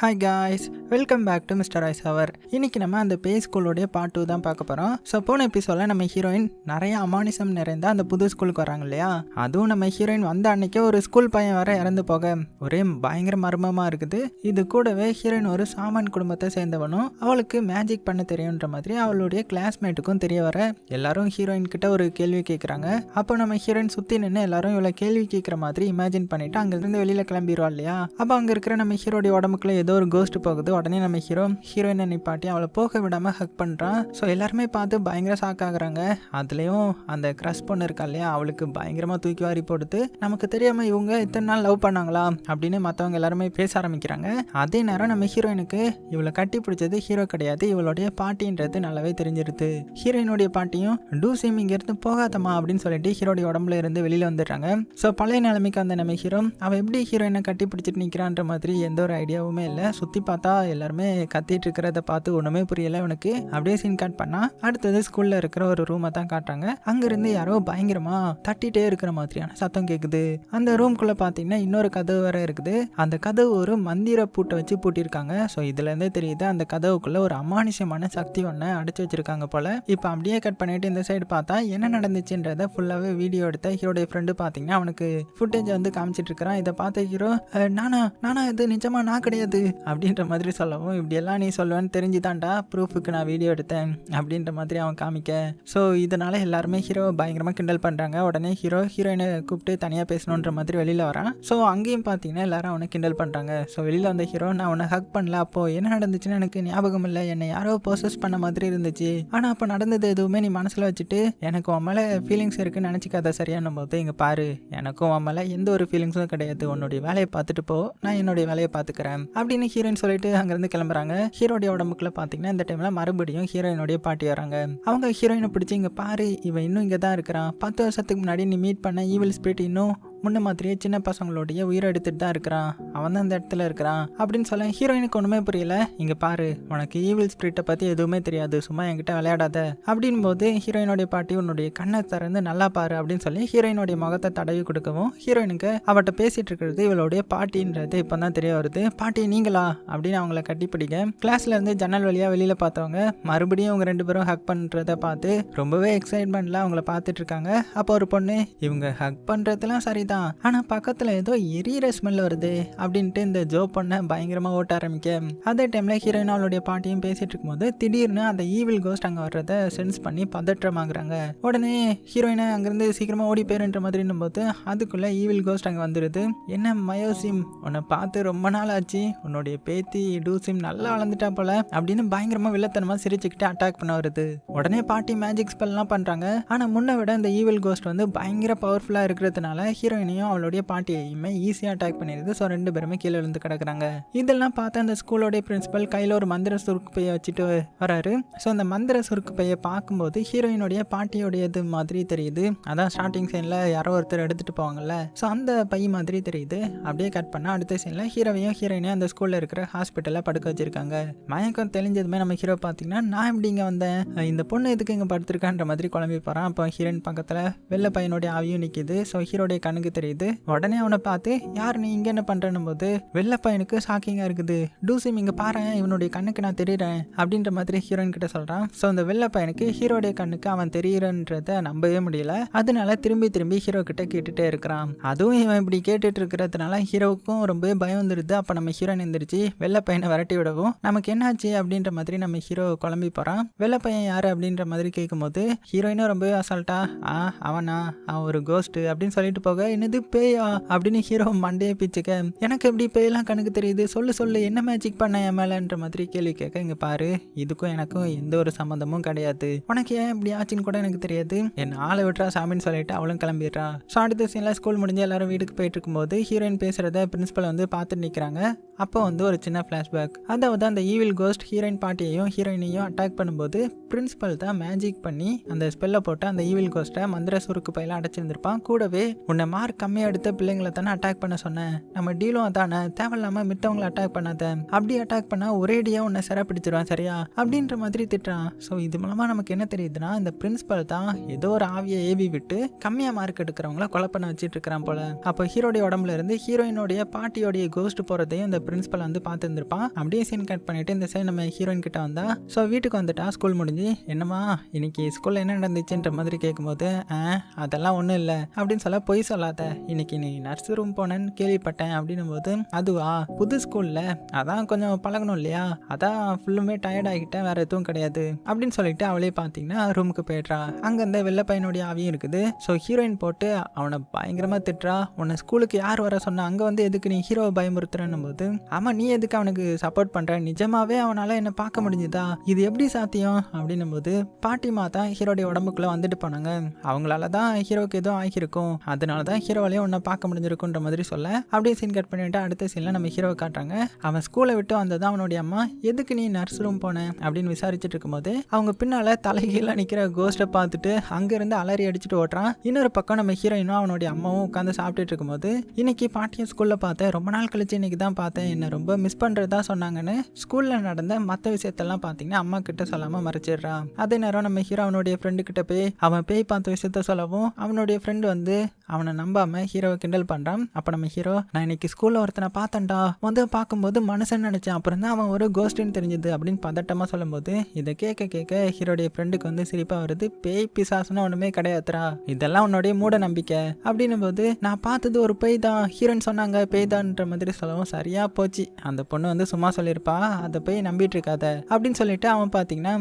Hi guys welcome back to mister ice அவர் இன்னைக்கு நம்ம அந்த பே ஸ்கூலோடைய பார்ட் டூ தான் பார்க்க போகிறோம் ஸோ போன எபிசோடில் நம்ம ஹீரோயின் நிறைய அமானிசம் நிறைந்த அந்த புது ஸ்கூலுக்கு வராங்க இல்லையா? அதுவும் நம்ம ஹீரோயின் வந்த அன்னைக்கே ஒரு ஸ்கூல் பையன் வர இறந்து போக. ஒரே பயங்கர மர்மமாக இருக்குது. இது கூடவே ஹீரோயின் ஒரு சாமான் குடும்பத்தை சேர்ந்தவனும் அவளுக்கு மேஜிக் பண்ண தெரியுன்ற மாதிரி அவளுடைய கிளாஸ்மேட்டுக்கும் தெரிய வர எல்லாரும் ஹீரோயின் கிட்ட ஒரு கேள்வி கேட்குறாங்க அப்போ நம்ம ஹீரோயின் சுற்றி நின்று எல்லாரும் இவ்வளோ கேள்வி கேட்குற மாதிரி இமேஜின் பண்ணிட்டு அங்கேருந்து வெளியில் கிளம்பிடுவா இல்லையா? அப்போ அங்கே இருக்கிற நம்ம ஹீரோடைய உடம்புக்குள்ள ஏதோ ஒரு கோஸ்ட் போகுது உடனே நம்ம ஹீரோ ஹீரோயினை நிப்பாட்டி அவளை போக விடாமல் ஹக் பண்ணுறான் ஸோ எல்லாருமே பார்த்து பயங்கர ஷாக் ஆகுறாங்க. அதுலேயும் அந்த க்ரஷ் பொண்ணு இருக்கா இல்லையா அவளுக்கு பயங்கரமாக தூக்கி வாரி போடுது நமக்கு தெரியாமல் இவங்க இத்தனை நாள் லவ் பண்ணாங்களா அப்படின்னு மற்றவங்க எல்லாருமே பேச ஆரம்பிக்கிறாங்க. அதே நேரம் நம்ம ஹீரோயினுக்கு இவளை கட்டி பிடிச்சது ஹீரோ கிடையாது இவளுடைய பாட்டின்றது நல்லாவே தெரிஞ்சிருது. ஹீரோயினுடைய பாட்டியும் டூ சிம் இங்கேருந்து போகாதம்மா அப்படின்னு சொல்லிட்டு ஹீரோடைய உடம்புல இருந்து வெளியில் வந்துடுறாங்க. ஸோ பழைய நிலைமைக்கு அந்த நம்ம ஹீரோ அவன் எப்படி ஹீரோயினை கட்டி பிடிச்சிட்டு நிற்கிறான்ற மாதிரி எந்த ஒரு ஐடியாவுமே இல்லை. சுற்றி பார்த்தா எல்லாருமே கத்திட்டு இருக்கிறத பார்த்து ஒன்றுமே புரியல இவனுக்கு. அப்படியே சீன் கட் பண்ணா அடுத்தது ஸ்கூலில் இருக்கிற ஒரு ரூமை தான் காட்டுறாங்க. அங்கேருந்து யாரோ பயங்கரமா தட்டிட்டே இருக்கிற மாதிரியான சத்தம் கேட்குது அந்த ரூம்குள்ளே பார்த்தீங்கன்னா இன்னொரு கதவு வேற இருக்குது. அந்த கதவு ஒரு மந்திர பூட்டை வச்சு பூட்டியிருக்காங்க. ஸோ இதுலேருந்தே தெரியுது அந்த கதவுக்குள்ளே ஒரு அமானுஷ்யமான சக்தி ஒன்று அடைச்சி வச்சிருக்காங்க போல. இப்போ அப்படியே கட் பண்ணிட்டு இந்த சைடு பார்த்தா என்ன நடந்துச்சுன்றத ஃபுல்லாகவே வீடியோ எடுத்த ஹீரோடைய ஃப்ரெண்டு பார்த்தீங்கன்னா அவனுக்கு ஃபுட்டேஜ் வந்து காமிச்சிட்டு இருக்கிறான். இதை பார்த்த ஹீரோ நானா நானா இது நிஜமா நான் கிடையாது. அப்படின்ற மாதிரி சொல்லவும் இப்படியெல்லாம் நீ சொல்லுவேன்னு தெரிஞ்சுதான்டா ப்ரூஃபுக்கு நான் வீடியோ எடுத்தேன் அப்படின்ற மாதிரி அவன் காமிக்க. ஸோ இதனால் எல்லாருமே ஹீரோவை பயங்கரமாக கிண்டல் பண்ணுறாங்க உடனே ஹீரோ ஹீரோயினை கூப்பிட்டு தனியாக பேசணுன்ற மாதிரி வெளியில் வரான். ஸோ அங்கேயும் பார்த்தீங்கன்னா எல்லாரும் அவனை கிண்டல் பண்ணுறாங்க ஸோ வெளியில் வந்த ஹீரோ நான் அவனை ஹக் பண்ணல அப்போ என்ன நடந்துச்சுன்னு எனக்கு ஞாபகம் இல்லை. என்னை யாரோ ப்ரோசஸ் பண்ண மாதிரி இருந்துச்சு. ஆனால் அப்போ நடந்தது எதுவுமே நீ மனசில் வச்சுட்டு எனக்கு உன் மேலே ஃபீலிங்ஸ் இருக்குன்னு நினச்சிக்காத சரியான போது. இங்கே பாரு எனக்கும் உன் மேலே எந்த ஒரு ஃபீலிங்ஸும் கிடையாது. உன்னுடைய வேலையை பார்த்துட்டு போ. நான் என்னுடைய வேலையை பார்த்துக்கிறேன். அப்படின்னு ஹீரோயின் சொல்லிட்டு அங்கேருந்து கிளம்புறாங்க? ஹீரோடைய உடம்புக்குள்ள பார்த்தீங்கன்னா இந்த டைமில் மறுபடியும் ஹீரோயினுடைய பாட்டி வராங்க அவங்க ஹீரோயினை பிடிச்சி இங்கே பாரு இவன் இன்னும் இங்கே தான் இருக்கிறான். பத்து வருஷத்துக்கு முன்னாடி நீ மீட் பண்ண ஈவில் ஸ்பிரிட் இன்னும் முன்ன மாதிரியே சின்ன பசங்களோடைய உயிரை எடுத்துட்டு தான் இருக்கிறான். அவன் தான் அந்த இடத்துல இருக்கிறான். அப்படின்னு சொல்ல ஹீரோயினுக்கு ஒன்றுமே புரியல. இங்கே பாரு உனக்கு ஈவில் ஸ்பிரிட்டை பற்றி எதுவுமே தெரியாது. சும்மா என்கிட்ட விளையாடாத. அப்படின் போது ஹீரோயினுடைய பாட்டி உன்னுடைய கண்ணை திறந்து நல்லா பாரு அப்படின்னு சொல்லி ஹீரோயினுடைய முகத்தை தடவி கொடுக்கவும் ஹீரோயினுக்கு அவட்ட பேசிட்டு இருக்கிறது இவளுடைய பாட்டின்றது இப்போ தான் தெரிய வருது. பாட்டி நீங்களா? அப்படின்னு அவங்கள கட்டிப்பிடிக்க கிளாஸ்ல இருந்து ஜன்னல் வழியாக வெளியில் பார்த்தவங்க மறுபடியும் அவங்க ரெண்டு பேரும் ஹக் பண்ணுறத பார்த்து ரொம்பவே எக்ஸைட்மெண்ட்ல அவங்கள பார்த்துட்டு இருக்காங்க. அப்போ ஒரு பொண்ணு இவங்க ஹக் பண்ணுறதுலாம் தான். ஆனால் பக்கத்தில் ஏதோ எரியிற ஸ்மெல் வருது அப்படின்ட்டு இந்த ஜோ பொண்ணை பயங்கரமாக ஓட்ட ஆரம்பிக்க. அதே டைமில் ஹீரோயின் அவளுடைய பாட்டியும் பேசிகிட்டு இருக்கும்போது திடீர்னு அந்த ஈவில் கோஸ்ட் அங்கே வர்றதை சென்ஸ் பண்ணி பதற்றமாகறாங்க உடனே ஹீரோயினை அங்கேருந்து சீக்கிரமாக ஓடி போயிருன்ற மாதிரின்னும் போது அதுக்குள்ளே ஈவில் கோஸ்ட் அங்கே வந்துடுது என்ன மயோசிம் உன்னை பார்த்து ரொம்ப நாள் ஆச்சு. உன்னுடைய பேத்தி டூசிம் நல்லா வளர்ந்துட்டா போல அப்படின்னு பயங்கரமாக வில்லத்தனமாக சிரிச்சுக்கிட்டு அட்டாக் பண்ண வருது. உடனே பாட்டி மேஜிக் ஸ்பெல்லாம் பண்ணுறாங்க ஆனால் முன்ன விட இந்த ஈவில் கோஸ்ட் வந்து பயங்கர பவர்ஃபுல்லாக இருக்கிறதுனால ஹீரோயினையும் அவளுடைய பாட்டியையுமே ஈஸியாக அட்டாக் பண்ணிடுது. ஸோ ரெண்டு பேருமே கீழே விழுந்து கிடக்குறாங்க. இதெல்லாம் பார்த்து அந்த ஸ்கூலோடைய பிரின்ஸிபல் கையில் ஒரு மந்திர சுருக்கு பையை வச்சுட்டு வராரு. ஸோ அந்த மந்திர சுருக்கு பையை பார்க்கும்போது ஹீரோயினுடைய பாட்டியோடையது மாதிரி தெரியுது. அதான் ஸ்டார்டிங் சீனில் யாரோ ஒருத்தர் எடுத்துகிட்டு போவாங்கல்ல. ஸோ அந்த பை மாதிரி தெரியுது. அப்படியே கட் பண்ணால் அடுத்த சீனில் ஹீரோவையும் ஹீரோயினையும் அந்த ஸ்கூலில் இருக்கிற ஹாஸ்பிட்டலில் படுக்க வச்சிருக்காங்க. மயக்கம் தெளிஞ்சதுமே நம்ம ஹீரோ பார்த்தீங்கன்னா நான் எப்படி இங்கே வந்தேன்? இந்த பொண்ணு எதுக்கு இங்கே படுத்திருக்கான்ற மாதிரி குழம்பி போகிறான் அப்போ ஹீரோயின் பக்கத்தில் வெள்ளை பையனுடைய ஆவியும் நிற்கிது ஸோ ஹீரோடைய கண்ணுக்கு தெரியுது? உடனே அவனை பார்த்து யார் நீ இங்கே என்ன பண்ணுறேன்னும் போது வெள்ளை பையனுக்கு ஷாக்கிங்காக இருக்குது. டூசிம் இங்கே பாரு இவனுடைய கண்ணுக்கு நான் தெரியுறேன் அப்படின்ற மாதிரி ஹீரோயின் கிட்ட சொல்கிறான் ஸோ அந்த வெள்ளப்பையனுக்கு ஹீரோடைய கண்ணுக்கு அவன் தெரியுறன்றத நம்பவே முடியல. அதனால திரும்பி திரும்பி ஹீரோ கிட்ட கேட்டுட்டே இருக்கிறான். அதுவும் இவன் இப்படி கேட்டுட்டு இருக்கிறதுனால ஹீரோவுக்கும் ரொம்ப பயம் வந்துடுது அப்போ நம்ம ஹீரோயின் எந்திரிச்சு வெள்ளை பையனை விரட்டி விடவும் நமக்கு என்னாச்சு? அப்படின்ற மாதிரி நம்ம ஹீரோ குழம்பி போகிறான் வெள்ளை பையன் யார் அப்படின்ற மாதிரி கேட்கும்போது ஹீரோயினும் ரொம்பவே அசால்ட்டா ஆ அவனா? அவன் ஒரு கோஸ்ட்டு அப்படின்னு சொல்லிட்டு போக என்னது பேயா? அப்படின்னு ஹீரோ மண்டையை பிச்சுக்க எனக்கு எப்படி பேயெல்லாம் கணக்கு தெரியுது? சொல்லு சொல்லு என்ன மேஜிக் பண்ண என் மேலன்ற மாதிரி கேள்வி கேட்க இங்க பாரு இதுக்கும் எனக்கும் எந்த ஒரு சம்மந்தமும் கிடையாது. உனக்கு ஏன் இப்படி ஆச்சுன்னு கூட எனக்கு தெரியாது. என் ஆளை விட்டுறா சாமின்னு சொல்லிட்டு அவளும் கிளம்பிடுறா. ஸோ அடுத்த சீனில் ஸ்கூல் முடிஞ்சு எல்லாரும் வீட்டுக்கு போயிட்டு இருக்கும்போது ஹீரோயின் பேசுறத பிரின்சிபல் வந்து பார்த்துட்டு நிற்கிறாங்க அப்போ வந்து ஒரு சின்ன ஃப்ளாஷ்பேக் அதாவது அந்த ஈவில் கோஸ்ட் ஹீரோயின் பாட்டியையும் ஹீரோயினையும் அட்டாக் பண்ணும்போது பிரின்சிபல் தான் மேஜிக் பண்ணி அந்த ஸ்பெல்லை போட்டு அந்த ஈவில் கோஸ்ட்டை மந்திர சுருக்கு பையெல்லாம் அடைச்சிருந்திருப்பான். கூடவே உன்னை மாற மார்க் கம்மியாக எடுத்த பிள்ளைங்களை தானே அட்டாக் பண்ண சொன்னேன். நம்ம டீலும் அதானே தேவையில்லாமல் மித்தவங்களை அட்டாக் பண்ணாத. அப்படி அட்டாக் பண்ணால் ஒரேடியாக உன்னை சிறப்பிடிச்சிருவான் சரியா? அப்படின்ற மாதிரி திட்டுறான். ஸோ இது மூலமாக நமக்கு என்ன தெரியுதுன்னா இந்த பிரின்ஸிபல் தான் ஏதோ ஒரு ஆவியை ஏவி விட்டு கம்மியாக மார்க் எடுக்கிறவங்கள கொலை பண்ண வச்சுட்டு இருக்கிறான் போல. அப்போ ஹீரோடைய உடம்புல இருந்து ஹீரோயினுடைய பாட்டியோடைய கோஸ்ட் போகிறதையும் இந்த பிரின்ஸிபல் வந்து பார்த்துருந்துருப்பான். அப்படியே சீன் கட் பண்ணிட்டு இந்த சைடு நம்ம ஹீரோயின் கிட்ட வந்தா ஸோ வீட்டுக்கு வந்துட்டா ஸ்கூல் முடிஞ்சு என்னம்மா இன்னைக்கு ஸ்கூலில் என்ன நடந்துச்சுன்ற மாதிரி கேட்கும்போது ஆ அதெல்லாம் ஒன்றும் இல்லை. அப்படின்னு சொல்ல பொய் சொல்லாத இன்னைக்கு நீ நர்ஸ் ரூம் போனேன்னு கேள்விப்பட்டேன் அப்படின்னும் போது அதுவா? புது ஸ்கூலில் அதான் கொஞ்சம் பழகணும் இல்லையா? அதான் ஃபுல்லுமே டயர்ட் ஆகிட்டேன் வேற எதுவும் கிடையாது. அப்படின்னு சொல்லிட்டு அவளே பார்த்தீங்கன்னா ரூமுக்கு போயிடுறா. அங்கே இந்த வெள்ளை பையனுடைய ஆவியும் இருக்குது. ஸோ ஹீரோயின் போட்டு அவனை பயங்கரமாக திட்டுறா. உன்னை ஸ்கூலுக்கு யார் வர சொன்னா அங்கே வந்து எதுக்கு நீ ஹீரோவை பயமுறுத்துறன்னும் போது ஆமாம் நீ எதுக்கு அவனுக்கு சப்போர்ட் பண்ணுற நிஜமாவே அவனால் என்ன பார்க்க முடிஞ்சுதா? இது எப்படி சாத்தியம்? அப்படின்னும் போது பாட்டிமா தான் ஹீரோடைய உடம்புக்குள்ளே வந்துட்டு போனாங்க. அவங்களால தான் ஹீரோவுக்கு எதுவும் ஆகியிருக்கும். அதனால தான் ஹீரோவாலேயே உன்னை பார்க்க முடிஞ்சிருக்குன்ற மாதிரி சொல்ல. அப்படியே சீன் கட் பண்ணிட்டு அடுத்த சீனில் நம்ம ஹீரோவை காட்டுறாங்க. அவன் ஸ்கூலை விட்டு வந்தது அவனுடைய அம்மா எதுக்கு நீ நர்ஸ் ரூம் போன? அப்படின்னு விசாரிச்சுட்டு இருக்கும்போது அவங்க பின்னால் தலைகீழாக நிற்கிற கோஸ்ட்டை பார்த்துட்டு அங்கேருந்து அலறி அடிச்சுட்டு ஓட்டுறான். இன்னொரு பக்கம் நம்ம ஹீரோயினும் அவனுடைய அம்மாவும் உட்காந்து சாப்பிட்டுட்டு இருக்கும்போது இன்னைக்கு பாட்டியும் ஸ்கூலில் பார்த்தேன். ரொம்ப நாள் கழிச்சு இன்னைக்கு தான் பார்த்தேன். என்னை ரொம்ப மிஸ் பண்ணுறதா சொன்னாங்கன்னு ஸ்கூலில் நடந்த மற்ற விஷயத்தெல்லாம் பார்த்தீங்கன்னா அம்மா கிட்ட சொல்லாமல் மறைச்சிடுறான் அதே நேரம் நம்ம ஹீரோ அவனுடைய ஃப்ரெண்டு கிட்ட போய் அவன் பேய் பார்த்த விஷயத்த சொல்லவும் அவனுடைய ஃப்ரெண்டு வந்து அவனை நம்பாம ஹீரோவை கிண்டல் பண்ணுறான் அப்போ நம்ம ஹீரோ நான் இன்னைக்கு ஸ்கூலில் ஒருத்தனை பார்த்தேன்டா. வந்து பார்க்கும்போது மனுஷன் நினச்சேன் அப்புறம் தான் அவன் ஒரு கோஸ்டின்னு தெரிஞ்சது. அப்படின்னு பதட்டமாக சொல்லும்போது இதை கேட்க கேட்க ஹீரோடைய ஃப்ரெண்டுக்கு வந்து சிரிப்பாக வருது. பேய் பிசாசுன்னு ஒன்றுமே கிடையாதுடா. இதெல்லாம் உன்னுடைய மூட நம்பிக்கை. அப்படின்னும் போது நான் பார்த்தது ஒரு பேய் தான். ஹீரோன்னு சொன்னாங்க பேய் தான்ன்ற மாதிரி சொல்லவும் சரியா போச்சு. அந்த பொண்ணு வந்து சும்மா சொல்லியிருப்பா. அதை போய் நம்பிட்டு இருக்காத. அப்படின்னு சொல்லிட்டு அவன் பார்த்தீங்கன்னா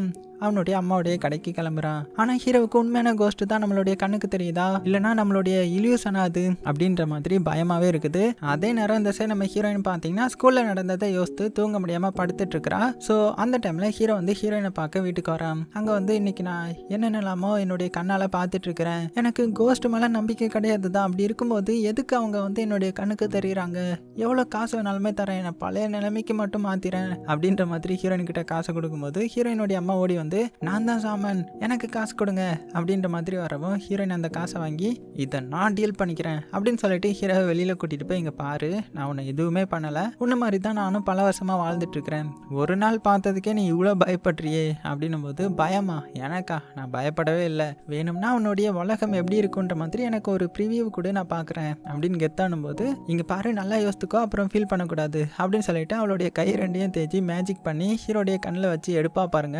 அவனுடைய அம்மாவுடைய கடைக்கு கிளம்புறான். ஆனால் ஹீரோவுக்கு உண்மையான கோஸ்ட் தான் நம்மளுடைய கண்ணுக்கு தெரியுதா? இல்லைனா நம்மளுடைய இல்யூஷனா அது? அப்படின்ற மாதிரி பயமாகவே இருக்குது. அதே நேரம் இந்த சைடு நம்ம ஹீரோயின் பார்த்தீங்கன்னா ஸ்கூலில் நடந்ததை யோசித்து தூங்க முடியாமல் படுத்துட்டு இருக்கிறா. ஸோ அந்த டைமில் ஹீரோ வந்து ஹீரோயினை பார்க்க வீட்டுக்கு வரான். அங்கே வந்து இன்னைக்கு நான் என்னென்னலாமோ என்னுடைய கண்ணால் பார்த்துட்டு இருக்கிறேன். எனக்கு கோஸ்ட் மேலே நம்பிக்கை கிடையாது தான். அப்படி இருக்கும்போது எதுக்கு அவங்க வந்து என்னுடைய கண்ணுக்கு தெரியுறாங்க? எவ்வளோ காசு வேணாலுமே தரேன். என்னை பழைய நிலைமைக்கு மட்டும் மாத்திரேன். அப்படின்ற மாதிரி ஹீரோயின் கிட்ட காசு கொடுக்கும்போது ஹீரோயினுடைய அம்மா ஓடி வந்து வந்து நான் தான் சாமன் எனக்கு காசு கொடுங்க அப்படின்ற மாதிரி வரவும் ஹீரோயின் அந்த காசை வாங்கி இதை நான் டீல் பண்ணிக்கிறேன் அப்படின்னு சொல்லிட்டு ஹீரோவை வெளியில் கூட்டிகிட்டு போய் இங்கே பாரு நான் உன்னை எதுவுமே பண்ணலை. உன்ன மாதிரி தான் நானும் பல வருஷமாக வாழ்ந்துட்டு இருக்கிறேன். ஒரு நாள் பார்த்ததுக்கே நீ இவ்வளோ பயப்படுறியே அப்படின்னும் போது பயமா? எனக்கா? நான் பயப்படவே இல்லை. வேணும்னா உன்னுடைய உலகம் எப்படி இருக்குன்ற மாதிரி எனக்கு ஒரு ப்ரிவியூ கூட நான் பார்க்குறேன் அப்படின்னு கெத்தானும் போது இங்கே பாரு நல்லா யோசித்துக்கோ அப்புறம் ஃபீல் பண்ணக்கூடாது அப்படின்னு சொல்லிட்டு அவளுடைய கை ரெண்டையும் தேய்ச்சி மேஜிக் பண்ணி ஹீரோடைய கண்ணில் வச்சு எடுப்பா பாருங்க.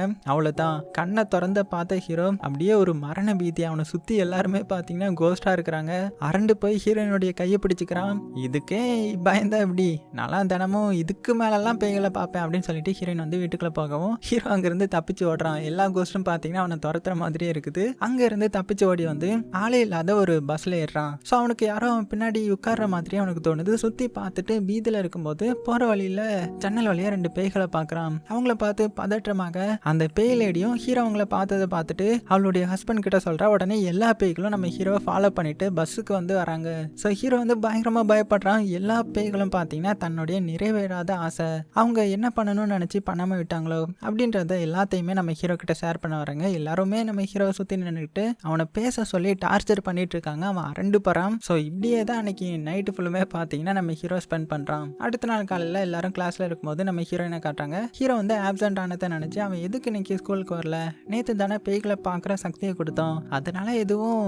தான் கண்ணை திறந்த பார்த்த ஹீரோ அப்படியே ஒரு மரண பீதி அவனை சுற்றி எல்லாருமே பார்த்தீங்கன்னா கோஸ்டாக இருக்கிறாங்க. அரண்டு போய் ஹீரோயினுடைய கையை பிடிச்சிக்கிறான். இதுக்கே பயந்தா இப்படி நல்லா தினமும் இதுக்கு மேலெல்லாம் பேய்களை பார்ப்பேன் அப்படின்னு சொல்லிட்டு ஹீரோயின் வந்து வீட்டுக்குள்ளே போகவும் ஹீரோ அங்கேருந்து தப்பிச்சு ஓடுறான். எல்லா கோஸ்ட்டும் பார்த்தீங்கன்னா அவனை துரத்துற மாதிரியே இருக்குது. அங்கேருந்து தப்பிச்சு ஓடி வந்து ஆளே இல்லாத ஒரு பஸ்ஸில் ஏறுறான். ஸோ அவனுக்கு யாரோ அவன் பின்னாடி உட்கார்ற மாதிரியே அவனுக்கு தோணுது. சுற்றி பார்த்துட்டு பீதியில் இருக்கும்போது போகிற வழியில் ஜன்னல் வழியாக ரெண்டு பேய்களை பார்க்குறான். அவங்கள பார்த்து பதற்றமாக அந்த பேயில லேடியும் ஹீரோ அவங்கள பார்த்ததை பார்த்துட்டு அவளுடைய ஹஸ்பண்ட் கிட்ட சொல்கிறா உடனே எல்லா பேய்களும் நம்ம ஹீரோவை ஃபாலோ பண்ணிட்டு பஸ்ஸுக்கு வந்து வராங்க. ஸோ ஹீரோ வந்து பயங்கரமாக பயப்படுறான். எல்லா பேய்களும் பார்த்தீங்கன்னா தன்னுடைய நிறைவேறாத ஆசை. அவங்க என்ன பண்ணணும்னு நினச்சி பண்ணாமல் விட்டாங்களோ அப்படின்றத எல்லாத்தையுமே நம்ம ஹீரோ கிட்ட ஷேர் பண்ண வராங்க. எல்லாருமே நம்ம ஹீரோவை சுற்றி நின்றுக்கிட்டு அவனை பேச சொல்லி டார்ச்சர் பண்ணிட்டு இருக்காங்க. அவன் அரண்டு போகிறான் ஸோ இப்படியே தான் அன்னைக்கு நைட்டு ஃபுல்லுமே பார்த்தீங்கன்னா நம்ம ஹீரோ ஸ்பெண்ட் பண்ணுறான் அடுத்த நாள் காலையில் எல்லாரும் கிளாஸில் இருக்கும்போது நம்ம ஹீரோயினை காட்டுறாங்க. ஹீரோ வந்து ஆப்சண்ட் ஆனதை நினச்சி அவன் எதுக்கு இன்னைக்கு ஸ்கூல் ஸ்கூலுக்கு வரல. நேற்று தானே பேய்களை பார்க்குற சக்தியை கொடுத்தோம். அதனால எதுவும்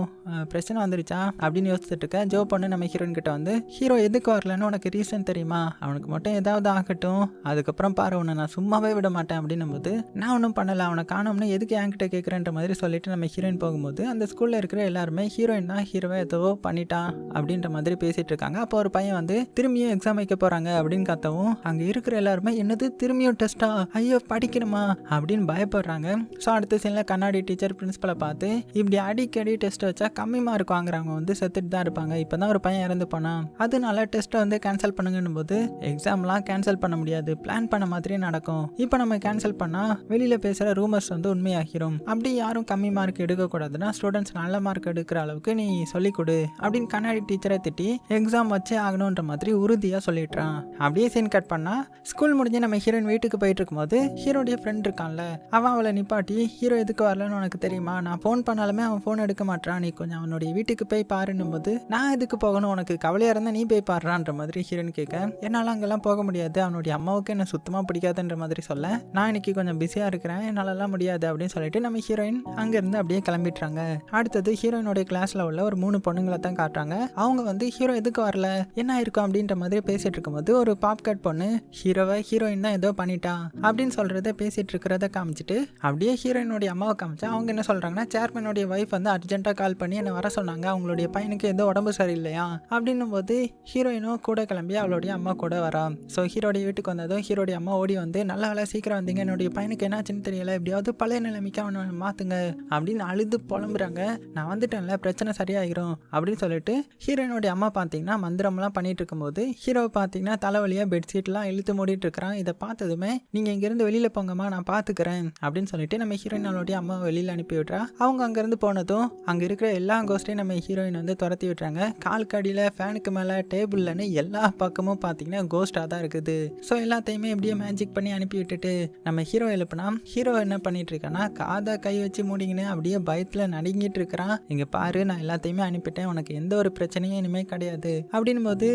பிரச்சனை வந்துருச்சா? அப்படின்னு யோசிச்சுட்டு இருக்க ஜோ பொண்ணு நம்ம ஹீரோயின் கிட்ட வந்து ஹீரோ எதுக்கு வரலன்னு உனக்கு ரீசன் தெரியுமா? அவனுக்கு மட்டும் ஏதாவது ஆகட்டும். அதுக்கப்புறம் பாரு உன்னை நான் சும்மாவே விட மாட்டேன். அப்படின்னும் போது நான் ஒன்றும் பண்ணலை. அவனை காணோம்னு எதுக்கு என்கிட்ட கேட்குறேன்ற மாதிரி சொல்லிட்டு நம்ம ஹீரோயின் போகும்போது அந்த ஸ்கூலில் இருக்கிற எல்லாருமே ஹீரோயின் தான் ஹீரோவை ஏதோ பண்ணிட்டான் அப்படின்ற மாதிரி பேசிட்டு இருக்காங்க. அப்போ ஒரு பையன் வந்து திரும்பியும் எக்ஸாம் வைக்க போறாங்க. அப்படின்னு கத்தவும் அங்கே இருக்கிற எல்லாருமே என்னது திரும்பியும் டெஸ்டா ஐயோ படிக்கணுமா? அப்படின்னு பயப்படுறாங்க. ஸோ அடுத்த சீனில் கண்ணாடி டீச்சர் பிரின்ஸ்பலை பார்த்து இப்படி அடிக்கடி டெஸ்ட் வச்சா கம்மி மார்க் வாங்குறவங்க வந்து செத்துட்டு தான் இருப்பாங்க. இப்போ தான் ஒரு பையன் இறந்து போனான். அதனால டெஸ்ட்டை வந்து கேன்சல் பண்ணுங்கன்னும் போது எக்ஸாம்லாம் கேன்சல் பண்ண முடியாது. பிளான் பண்ண மாதிரியே நடக்கும். இப்போ நம்ம கேன்சல் பண்ணால் வெளியில் பேசுகிற ரூமர்ஸ் வந்து உண்மையாகிரும். அப்படி யாரும் கம்மி மார்க் எடுக்கக்கூடாதுன்னா ஸ்டூடெண்ட்ஸ் நல்ல மார்க் எடுக்கிற அளவுக்கு நீ சொல்லிக் கொடு அப்படின்னு கண்ணாடி டீச்சரை திட்டி எக்ஸாம் வச்சே ஆகணுன்ற மாதிரி உறுதியாக சொல்லிடுறான். அப்படியே சீன் கட் பண்ணால் ஸ்கூல் முடிஞ்சு நம்ம ஹீரோயின் வீட்டுக்கு போயிட்டு இருக்கும்போது ஹீரோடைய ஃப்ரெண்ட் இருக்கான்ல அவன் அவளை நிப்பாட்டி ஹீரோ எதுக்கு வரலன்னு உனக்கு தெரியுமா? நான் ஃபோன் பண்ணாலுமே அவன் ஃபோன் எடுக்க மாட்டான் நீ கொஞ்சம் அவனுடைய வீட்டுக்கு போய் பாருன்னும் போது நான் எதுக்கு போகணும்? உனக்கு கவலையாக இருந்தால் நீ போய் பாடுறான்ற மாதிரி ஹீரோயின் கேட்க என்னால் அங்கெல்லாம் போக முடியாது. அவனுடைய அம்மாவுக்கு என்ன சுத்தமாக பிடிக்காதுன்ற மாதிரி சொல்ல நான் இன்னைக்கு கொஞ்சம் பிஸியாக இருக்கிறேன். என்னாலலாம் முடியாது. அப்படின்னு சொல்லிட்டு நம்ம ஹீரோயின் அங்கேருந்து அப்படியே கிளம்பிட்டுறாங்க அடுத்தது ஹீரோயினுடைய கிளாஸில் உள்ள ஒரு மூணு பொண்ணுங்களை தான் காட்டுறாங்க. அவங்க வந்து ஹீரோ எதுக்கு வரல? என்ன இருக்கும்? அப்படின்ற மாதிரி பேசிட்டு இருக்கும்போது ஒரு பாப்கட் பொண்ணு ஹீரோவை ஹீரோயின் தான் ஏதோ பண்ணிட்டா அப்படின்னு சொல்கிறத பேசிட்டு இருக்கிறத காமிச்சிட்டு அப்படியே ஹீரோயினுடைய அம்மாவை காமிச்சா அவங்க என்ன சொல்கிறாங்கன்னா சேர்மனுடைய ஒய்ஃப் வந்து அர்ஜென்ட்டாக கால் பண்ணி என்னை வர சொன்னாங்க. அவங்களுடைய பையனுக்கு ஏதோ உடம்பு சரியில்லையா? அப்படின்னும் போது ஹீரோயினும் கூட கிளம்பி அவளுடைய அம்மா கூட வரா. ஸோ ஹீரோடைய வீட்டுக்கு வந்ததும் ஹீரோடைய அம்மா ஓடி வந்து நல்ல வேலை சீக்கிரம் வந்தீங்க. என்னுடைய பையனுக்கு என்னாச்சுன்னு தெரியல. எப்படியாவது பழைய நிலைமைக்கு அவனை மாற்றுங்க அப்படின்னு அழுது புலம்புறாங்க. நான் வந்துட்டேன்ல. பிரச்சனை சரியாயிரும். அப்படின்னு சொல்லிட்டு ஹீரோயினுடைய அம்மா பார்த்தீங்கன்னா மந்திரம்லாம் பண்ணிட்டு இருக்கும்போது ஹீரோ பார்த்தீங்கன்னா தலைவலியாக பெட்ஷீட்லாம் இழுத்து மூடிட்டு இருக்கிறான் இதை பார்த்ததுமே நீங்கள் இங்கேருந்து வெளியில் போங்கம்மா. நான் பார்த்துக்கிறேன் அப்படின்னு அப்படின்னு சொல்லிட்டு நம்ம ஹீரோயினோடைய அம்மா வெளியில் அனுப்பி விட்றா. அவங்க அங்கேருந்து போனதும் அங்கே இருக்கிற எல்லா கோஸ்ட்டையும் நம்ம ஹீரோயின் வந்து துரத்தி விட்டுறாங்க. கால் கடியில் ஃபேனுக்கு மேலே டேபிள்லன்னு எல்லா பக்கமும் பார்த்தீங்கன்னா கோஸ்டாக தான் இருக்குது. ஸோ எல்லாத்தையுமே எப்படியோ மேஜிக் பண்ணி அனுப்பி விட்டுட்டு நம்ம ஹீரோ எழுப்புனா ஹீரோ என்ன பண்ணிட்டு இருக்கான்னா காதை கை வச்சு மூடிங்கன்னு அப்படியே பயத்தில் நடுங்கிட்டு இருக்கிறான். இங்கே பாரு நான் எல்லாத்தையுமே அனுப்பிட்டேன். உனக்கு எந்த ஒரு பிரச்சனையும் இனிமேல் கிடையாது. அப்படின்னும் போது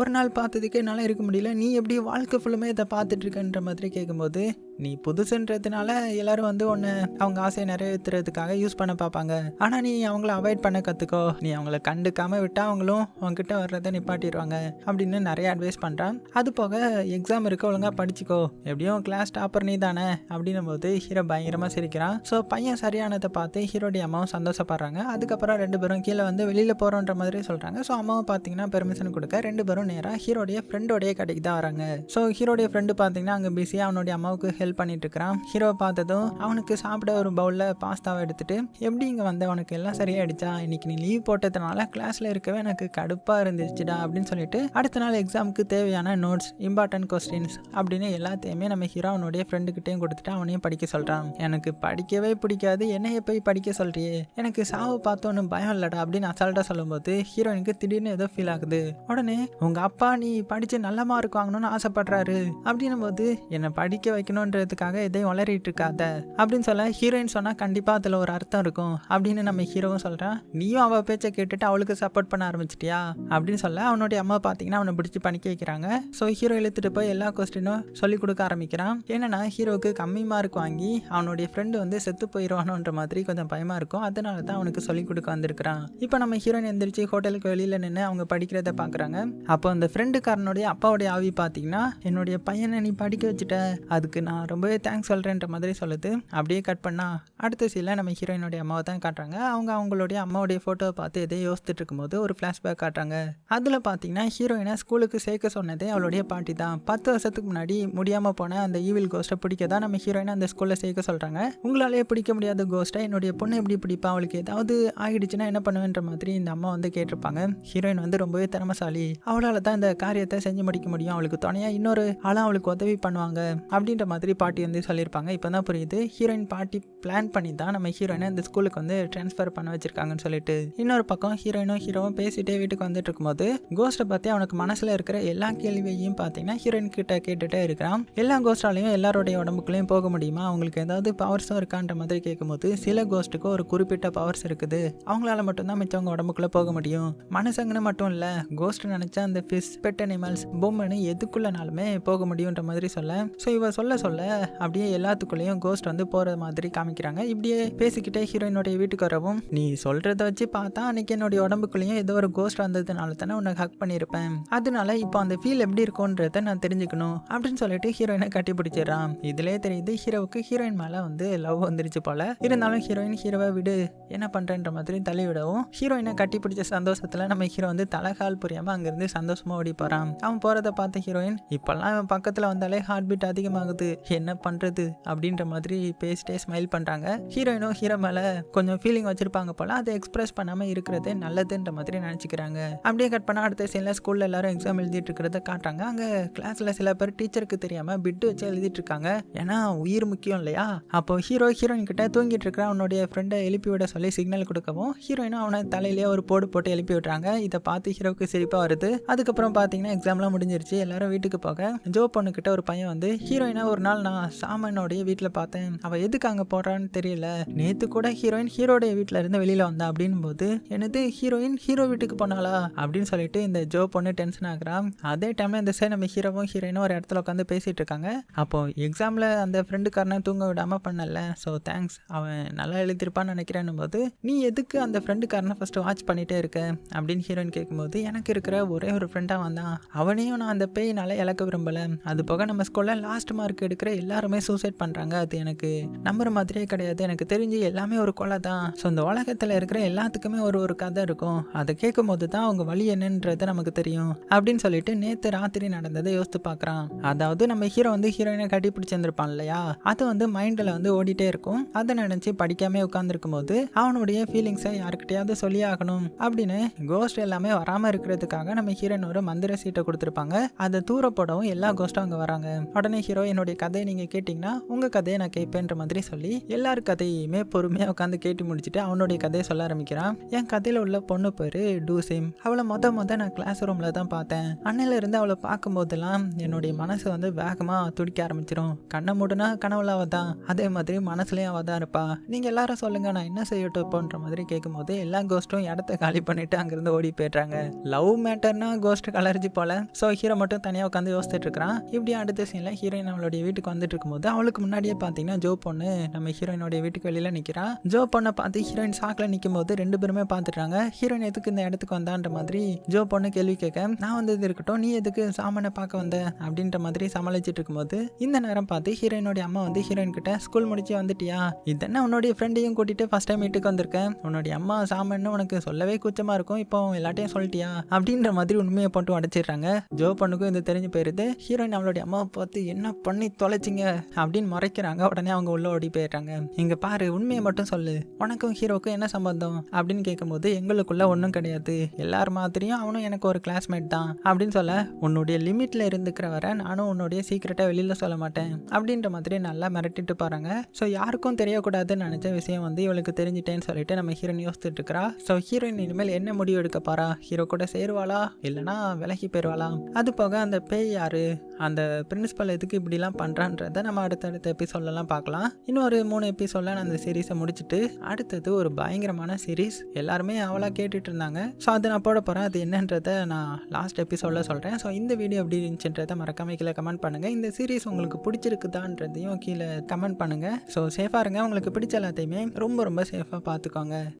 ஒரு நாள் பார்த்ததுக்கே என்னால் இருக்க முடியல. நீ எப்படி வாழ்க்கை ஃபுல்லுமே இதை பார்த்துட்டு இருக்கன்ற மாதிரி கேட்கும்போது நீ புதுசுன்றதுனால எல்லாரும் வந்து ஒன்று அவங்க ஆசையை நிறைவேற்றுறதுக்காக யூஸ் பண்ண பார்ப்பாங்க. ஆனால் நீ அவங்கள அவாய்ட் பண்ண கற்றுக்கோ நீ அவங்கள கண்டுக்காமல் விட்டால் அவங்களும் உங்ககிட்ட வர்றதை நிப்பாட்டிடுவாங்க அப்படின்னு நிறைய அட்வைஸ் பண்ணுறான் அது போக எக்ஸாம் இருக்க ஒழுங்காக படிச்சுக்கோ. எப்படியும் கிளாஸ் டாப்பர் நீ தானே அப்படின்னும் போது ஹீரோ பயங்கரமாக சிரிக்கிறான். ஸோ பையன் சரியானதை பார்த்து ஹீரோடைய அம்மாவும் சந்தோஷப்படுறாங்க. அதுக்கப்புறம் ரெண்டு பேரும் கீழே வந்து வெளியில் போகிறோன்ற மாதிரி சொல்கிறாங்க ஸோ அம்மாவும் பார்த்தீங்கன்னா பெர்மிஷன் கொடுக்க ரெண்டு பேரும் நேராக ஹீரோடைய ஃப்ரெண்டோடைய கடைக்கு தான் வராங்க. ஸோ ஹீரோடைய ஃப்ரெண்டு பார்த்தீங்கன்னா அங்கே பிஸியாக அவனுடைய அம்மாவுக்கு ஹெல்ப் பண்ணிட்டு இருக்கிறான் ஹீரோ பார்த்ததும் அவனுக்கு சாப்பிட ஒரு பவுலில் பாஸ்தாவை எடுத்துட்டு எப்படி இங்கே வந்த? உனக்கு எல்லாம் சரியாயிடுச்சா? இன்னைக்கு நீ லீவ் போட்டதுனால கிளாஸில் இருக்கவே எனக்கு கடுப்பாக இருந்துச்சுடா அப்படின்னு சொல்லிட்டு அடுத்த நாள் எக்ஸாமுக்கு தேவையான நோட்ஸ் இம்பார்ட்டன்ட் கொஸ்டின்ஸ் அப்படின்னு எல்லாத்தையுமே நம்ம ஹீரோ அவனுடைய ஃப்ரெண்டுக்கிட்டையும் கொடுத்துட்டு அவனையும் படிக்க சொல்கிறான் எனக்கு படிக்கவே பிடிக்காது என்னைய போய் படிக்க சொல்றியே? எனக்கு சாவு பார்த்தோன்னு பயம் இல்லடா அப்படின்னு அசால்ட்டாக சொல்லும்போது ஹீரோயினுக்கு திடீர்னு ஏதோ ஃபீல் ஆகுது. உடனே உங்கள் அப்பா நீ படித்து நல்ல மார்க் வாங்கணும்னு ஆசைப்படுறாரு அப்படின்னும் போது என்னை படிக்க பண்ணுறதுக்காக எதையும் வளரிட்டு இருக்காத? அப்படின்னு சொல்ல ஹீரோயின் சொன்னால் கண்டிப்பாக அதில் ஒரு அர்த்தம் இருக்கும். அப்படின்னு நம்ம ஹீரோவும் சொல்கிறான் நீயும் அவள் பேச்சை கேட்டுட்டு அவளுக்கு சப்போர்ட் பண்ண ஆரம்பிச்சிட்டியா? அப்படின்னு சொல்ல அவனுடைய அம்மா பார்த்தீங்கன்னா அவனை பிடிச்சி படிக்க வைக்கிறாங்க. ஸோ ஹீரோ இழுத்துட்டு போய் எல்லா கொஸ்டினும் சொல்லி கொடுக்க ஆரம்பிக்கிறான். என்னன்னா ஹீரோவுக்கு கம்மி மார்க் வாங்கி அவனுடைய ஃப்ரெண்டு வந்து செத்து போயிடுவானோன்ற மாதிரி கொஞ்சம் பயமாக இருக்கும். அதனால தான் அவனுக்கு சொல்லி கொடுக்க வந்திருக்கிறான். இப்போ நம்ம ஹீரோயின் எந்திரிச்சு ஹோட்டலுக்கு வெளியில் நின்று அவங்க படிக்கிறத பார்க்குறாங்க அப்போ அந்த ஃப்ரெண்டுக்காரனுடைய அப்பாவுடைய ஆவி பார்த்தீங்கன்னா என்னுடைய பையனை நீ படிக்க வச்சுட்ட. அதுக்கு நான் ரொம்பவே தேங்க்ஸ் சொல்கிறேன்ற மாதிரி சொல்லுது. அப்படியே கட் பண்ணால் அடுத்த சீனில் நம்ம ஹீரோயினுடைய அம்மாவை தான் காட்டுறாங்க. அவங்க அவங்களுடைய அம்மாவுடைய ஃபோட்டோவை பார்த்து எதையும் யோசிச்சுட்டு இருக்கும்போது ஒரு ஃப்ளாஷ்பேக் காட்டுறாங்க. அதில் பார்த்தீங்கன்னா ஹீரோயினை ஸ்கூலுக்கு சேர்க்க சொன்னதே அவளுடைய பாட்டி தான். பத்து வருஷத்துக்கு முன்னாடி முடியாமல் போன அந்த ஈவில் கோஸ்ட்டை பிடிக்க தான் நம்ம ஹீரோயினை அந்த ஸ்கூலில் சேர்க்க சொல்கிறாங்க உங்களாலே பிடிக்க முடியாத கோஸ்ட்டை என்னுடைய பொண்ணு எப்படி பிடிப்பா? அவளுக்கு ஏதாவது ஆகிடுச்சுன்னா என்ன பண்ணுவேன்ற மாதிரி இந்த அம்மா வந்து கேட்டிருப்பாங்க. ஹீரோயின் வந்து ரொம்பவே திறமசாலி. அவளால் தான் இந்த காரியத்தை செஞ்சு முடிக்க முடியும். அவளுக்கு துணையாக இன்னொரு ஆளாக அவளுக்கு உதவி பண்ணுவாங்க. அப்படின்ற மாதிரி பாட்டி வந்து சொல்லியிருப்பாங்க. இப்போ தான் புரியுது. ஹீரோயின் பாட்டி பிளான் பண்ணி தான் நம்ம ஹீரோயினை இந்த ஸ்கூலுக்கு வந்து ட்ரான்ஸ்ஃபர் பண்ண வச்சிருக்காங்கன்னு சொல்லிட்டு. இன்னொரு பக்கம் ஹீரோயினும் ஹீரோவும் பேசிட்டே வீட்டுக்கு வந்துட்டு இருக்கும்போது கோஸ்ட்டை பற்றி அவனுக்கு மனசில் இருக்கிற எல்லா கேள்வியையும் பார்த்தீங்கன்னா ஹீரோயின் கிட்ட கேட்டுட்டே இருக்கிறான். எல்லா கோஸ்டாலையும் எல்லாருடைய உடம்புக்குள்ளேயும் போக முடியுமா? அவங்களுக்கு ஏதாவது பவர்ஸும் இருக்கான்ற மாதிரி கேட்கும்போது சில கோஸ்ட்டுக்கு ஒரு குறிப்பிட்ட பவர்ஸ் இருக்குது. அவங்களால மட்டும்தான் மிச்சவங்க உடம்புக்குள்ளே போக முடியும். மனுஷங்கன்னு மட்டும் இல்லை கோஸ்ட் நினச்சா அந்த ஃபிஷ் பெட் அனிமல்ஸ் பொம்மைன்னு எதுக்குள்ளனாலுமே போக முடியுன்ற மாதிரி சொல்ல. ஸோ இவ சொல்ல சொல்ல அப்படியே எல்லாத்துக்குள்ளேயும் கோஸ்ட் வந்து போகிற மாதிரி காமிக்கிறாங்க. இப்படியே பேசிக்கிட்டே ஹீரோயினுடைய வீட்டுக்கு வரவும் நீ சொல்கிறத வச்சு பார்த்தா அன்னைக்கு என்னுடைய உடம்புக்குள்ளேயும் ஏதோ ஒரு கோஸ்ட் வந்ததுனால தானே உன்னை ஹக் பண்ணியிருப்பேன் அதனால இப்போ அந்த ஃபீல் எப்படி இருக்கும்ன்றத நான் தெரிஞ்சுக்கணும் அப்படின்னு சொல்லிட்டு ஹீரோயினை கட்டி பிடிச்சிடறான். இதிலே தெரியுது ஹீரோவுக்கு ஹீரோயின் மேலே வந்து லவ் வந்துருச்சு போல. இருந்தாலும் ஹீரோயின் ஹீரோவை விடு என்ன பண்ணுறன்ற மாதிரி தள்ளி விடவும் ஹீரோயினை கட்டி பிடிச்ச சந்தோஷத்தில் நம்ம ஹீரோ வந்து தலைகால் புரியாமல் அங்கேருந்து சந்தோஷமாக ஓடி போகிறான் அவன் போகிறத பார்த்த ஹீரோயின் இப்போல்லாம் அவன் பக்கத்தில் வந்தாலே ஹார்ட் பீட் அதிகமாகுது. என்ன பண்ணுறது அப்படின்ற மாதிரி பேசிட்டே ஸ்மைல் பண்ணுறாங்க ஹீரோயினும் ஹீரோ மேலே கொஞ்சம் ஃபீலிங் வச்சுருப்பாங்க போல் அதை எக்ஸ்பிரஸ் பண்ணாமல் இருக்கிறதே நல்லதுன்ற மாதிரி நினச்சிக்கிறாங்க. அப்படியே கட் பண்ணால் அடுத்த சீனில் ஸ்கூலில் எல்லாரும் எக்ஸாம் எழுதிட்டு இருக்கிறத காட்டுறாங்க. அங்கே கிளாஸில் சில பேர் டீச்சருக்கு தெரியாமல் பிட்டு வச்சு எழுதிட்டு இருக்காங்க. ஏன்னா உயிர் முக்கியம் இல்லையா? அப்போ ஹீரோ ஹீரோயின் கிட்ட தூங்கிட்டு இருக்கிற அவனுடைய ஃப்ரெண்டை எழுப்பி விட சொல்லி சிக்னல் கொடுக்கவும் ஹீரோயினும் அவனை தலையிலேயே ஒரு போடு போட்டு எழுப்பி விட்றாங்க. இதை பார்த்து ஹீரோவுக்கு சிரிப்பாக வருது. அதுக்கப்புறம் பார்த்தீங்கன்னா எக்ஸாம்லாம் முடிஞ்சிருச்சு. எல்லாரும் வீட்டுக்கு போக ஜோ பொண்ணுக்கிட்ட ஒரு பையன் வந்து ஹீரோயினா ஒரு நாள் நாள் நான் சாமனோடைய வீட்டில் பார்த்தேன். அவள் எதுக்கு அங்கே போடுறான்னு தெரியல. நேற்று கூட ஹீரோயின் ஹீரோடைய வீட்டில் இருந்து வெளியில் வந்தா அப்படின்னும் போது என்னது ஹீரோயின் ஹீரோ வீட்டுக்கு போனாளா? அப்படின்னு சொல்லிட்டு இந்த ஜோ பொண்ணு டென்ஷன் ஆகுறான் அதே டைமில் இந்த சைடு நம்ம ஹீரோவும் ஹீரோயினும் ஒரு இடத்துல உட்காந்து பேசிகிட்டு இருக்காங்க. அப்போ எக்ஸாமில் அந்த ஃப்ரெண்டுக்காரனை தூங்க விடாமல் பண்ணல. ஸோ தேங்க்ஸ் அவன் நல்லா எழுதியிருப்பான்னு நினைக்கிறேன்னும் போது நீ எதுக்கு அந்த ஃப்ரெண்டுக்காரனை ஃபஸ்ட்டு வாட்ச் பண்ணிகிட்டே இருக்க? அப்படின்னு ஹீரோயின் கேட்கும்போது எனக்கு இருக்கிற ஒரே ஒரு ஃப்ரெண்டாக வந்தான். அவனையும் நான் அந்த பேயினால இழக்க விரும்பலை. அது போக நம்ம ஸ்கூலில் லாஸ்ட் மார்க் எடுக்கிற எல்லாருமே சூசைட் பண்ணுறாங்க அது எனக்கு நம்புற மாதிரியே கிடையாது. எனக்கு தெரிஞ்சு எல்லாமே ஒரு கொலை தான். ஸோ இந்த உலகத்தில் இருக்கிற எல்லாத்துக்குமே ஒரு ஒரு கதை இருக்கும். அதை கேட்கும் போது தான் அவங்க வழி என்னன்றது நமக்கு தெரியும். அப்படின்னு சொல்லிட்டு நேற்று ராத்திரி நடந்ததை யோசித்து பார்க்குறான். அதாவது நம்ம ஹீரோ வந்து ஹீரோயினை கட்டிப்பிடிச்சிருந்துருப்பான் இல்லையா? அது வந்து மைண்டில் வந்து ஓடிட்டே இருக்கும். அதை நினச்சி படிக்காம உட்காந்துருக்கும் போது அவனுடைய ஃபீலிங்ஸை யாருக்கிட்டையாவது சொல்லி ஆகணும் அப்படின்னு கோஸ்ட் எல்லாமே வராமல் இருக்கிறதுக்காக நம்ம ஹீரோயின் ஒரு மந்திர சீட்டை கொடுத்துருப்பாங்க. அதை தூர போடவும் எல்லா கோஸ்ட்டும் அங்கே வராங்க. உடனே ஹீரோ என்னுடைய கதை கதையை நீங்கள் கேட்டிங்கன்னா உங்கள் கதையை நான் கேட்பேன்ற மாதிரி சொல்லி எல்லார் கதையுமே பொறுமையாக உட்காந்து கேட்டு முடிச்சுட்டு அவனுடைய கதையை சொல்ல ஆரம்பிக்கிறான். என் கதையில் உள்ள பொண்ணு பேர் டூசிம். அவளை மொத மொத நான் கிளாஸ் ரூமில் தான் பார்த்தேன். அன்னையிலேருந்து அவளை பார்க்கும்போதெல்லாம் என்னுடைய மனசு வந்து வேகமாக துடிக்க ஆரம்பிச்சிடும் கண்ணை மூடுனா கனவுல அவள் தான். அதே மாதிரி மனசுலேயும் அவள் தான் இருப்பா. நீங்கள் எல்லாரும் சொல்லுங்கள் நான் என்ன செய்யட்டும் இப்போன்ற மாதிரி கேட்கும்போது எல்லா கோஸ்ட்டும் இடத்த காலி பண்ணிட்டு அங்கேருந்து ஓடி போயிடுறாங்க. லவ் மேட்டர்னா கோஸ்ட் கலர்ஜி போல. ஸோ ஹீரோ மட்டும் தனியாக உட்காந்து யோசிச்சுட்டு இருக்கிறான். இப்படி அடுத்த சீனில் ஹீரோயின் அவளுடைய வீட்டுக்கு வந்துட்டு இருக்கும்போது அவளுக்கு முன்னாடியே பார்த்தீங்கன்னா ஜோ பொண்ணு நம்ம ஹீரோயினோடைய வீட்டுக்கு வெளியில் நிற்கிறா ஜோ பொண்ணை பார்த்து ஹீரோயின் சாக்கில் நிற்கும் போது ரெண்டு பேருமே பார்த்துட்டாங்க. ஹீரோயின் எதுக்கு இந்த இடத்துக்கு வந்தான்ற மாதிரி ஜோ பொண்ணு கேள்வி கேட்க நான் வந்தது இருக்கட்டும் நீ எதுக்கு சாமனை பார்க்க வந்த? அப்படின்ற மாதிரி சமாளிச்சிட்டு இருக்கும்போது இந்த நேரம் பார்த்து ஹீரோயினோடைய அம்மா வந்து ஹீரோயின் கிட்ட ஸ்கூல் முடிச்சு வந்துட்டியா? இதென்ன உன்னுடைய ஃப்ரெண்டையும் கூட்டிட்டு ஃபர்ஸ்ட் டைம் வீட்டுக்கு வந்திருக்கேன். உன்னுடைய அம்மா சாமன்னு உனக்கு சொல்லவே கூச்சமா இருக்கும். இப்போ எல்லாட்டையும் சொல்லிட்டியா? அப்படின்ற மாதிரி உண்மையை போட்டு உடச்சிடுறாங்க. ஜோ பொண்ணுக்கும் இது தெரிஞ்சு போயிருது. ஹீரோயின் அவளுடைய அம்மாவை பார்த்து என்ன பண்ணி தொலை தொலைச்சிங்க அப்படின்னு முறைக்கிறாங்க. உடனே அவங்க உள்ள ஓடி போயிடுறாங்க. இங்க பாரு உண்மையை மட்டும் சொல்லு. உனக்கும் ஹீரோக்கும் என்ன சம்பந்தம்? அப்படின்னு கேட்கும்போது எங்களுக்குள்ள ஒன்றும் கிடையாது. எல்லார் மாதிரியும் அவனும் எனக்கு ஒரு கிளாஸ்மேட் தான். அப்படின்னு சொல்ல உன்னுடைய லிமிட்ல இருந்துக்கிற வரை நானும் உன்னுடைய சீக்கிரட்டை வெளியில சொல்ல மாட்டேன். அப்படின்ற மாதிரி நல்லா மிரட்டிட்டு போறாங்க. ஸோ யாருக்கும் தெரியக்கூடாதுன்னு நினைச்ச விஷயம் வந்து இவளுக்கு தெரிஞ்சிட்டேன்னு சொல்லிட்டு நம்ம ஹீரோயின் யோசிச்சுட்டு இருக்கிறா. ஸோ ஹீரோயின் இனிமேல் என்ன முடிவு எடுக்க போறா? ஹீரோ கூட சேருவாளா? இல்லைனா விலகி போயிடுவாளா அது போக அந்த பேய் யாரு? அந்த பிரின்ஸிபல் எதுக்கு இப்படிலாம் பண்ணுறான்றத நம்ம அடுத்தடுத்த எபிசோட்லலாம் பார்க்கலாம். இன்னும் ஒரு மூணு எபிசோடில் நான் அந்த சீரீஸை முடிச்சுட்டு அடுத்தது ஒரு பயங்கரமான சீரீஸ் எல்லாருமே அவளாக கேட்டுட்டு இருந்தாங்க. ஸோ அது நான் போட போகிறேன் அது என்னன்றதை நான் லாஸ்ட் எபிசோடில் சொல்கிறேன் ஸோ இந்த வீடியோ எப்படி இருந்துச்சுன்றதை மறக்காம கீழே கமெண்ட் பண்ணுங்கள் இந்த சீரீஸ் உங்களுக்கு பிடிச்சிருக்குதான்றதையும் கீழே கமெண்ட் பண்ணுங்கள் ஸோ சேஃபாக இருங்க. உங்களுக்கு பிடிச்ச எல்லாத்தையுமே ரொம்ப ரொம்ப சேஃபாக பார்த்துக்கோங்க.